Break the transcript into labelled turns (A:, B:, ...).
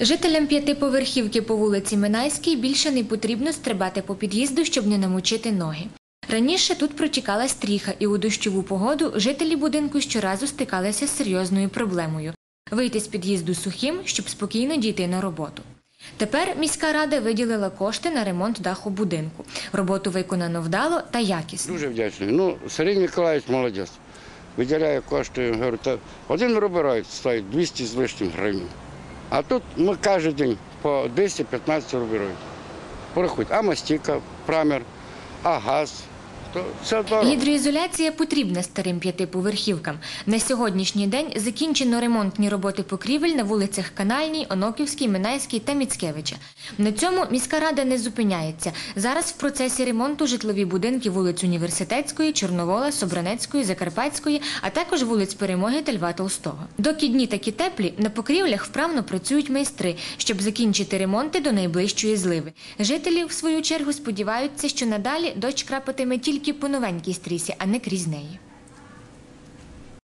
A: Жителям п'ятиповерхівки по вулиці Минайській більше не потрібно стрибати по під'їзду, щоб не намочити ноги. Раніше тут протікала стріха, і у дощову погоду жителі будинку щоразу стикалися з серйозною проблемою вийти з під'їзду сухим, щоб спокійно дійти на роботу. Тепер міська рада виділила кошти на ремонт даху будинку. Роботу виконано вдало та якісно.
B: Дуже вдячний. Ну, Сергій Миколаївич молодець. Виділяє кошти. Говорю, один рубероїд стоїть 200 з лишнім гривень. А тут ми кожен день по 10-15 рубероїд. Порахують, а мастіка, прамер, а газ. То все дорого.
A: Гідроізоляція потрібна старим п'ятиповерхівкам. На сьогоднішній день закінчено ремонтні роботи покрівель на вулицях Канальній, Оноківській, Минайській та Міцкевича. На цьому міська рада не зупиняється. Зараз в процесі ремонту житлові будинки вулиць Університетської, Чорновола, Собранецької, Закарпатської, а також вулиць Перемоги та Льва Толстого. Доки дні такі теплі, на покрівлях вправно працюють майстри, щоб закінчити ремонти до найближчої зливи. Жителі, в свою чергу, сподіваються, що надалі дощ крапатиме тільки по новенькій стрісі, а не крізь неї.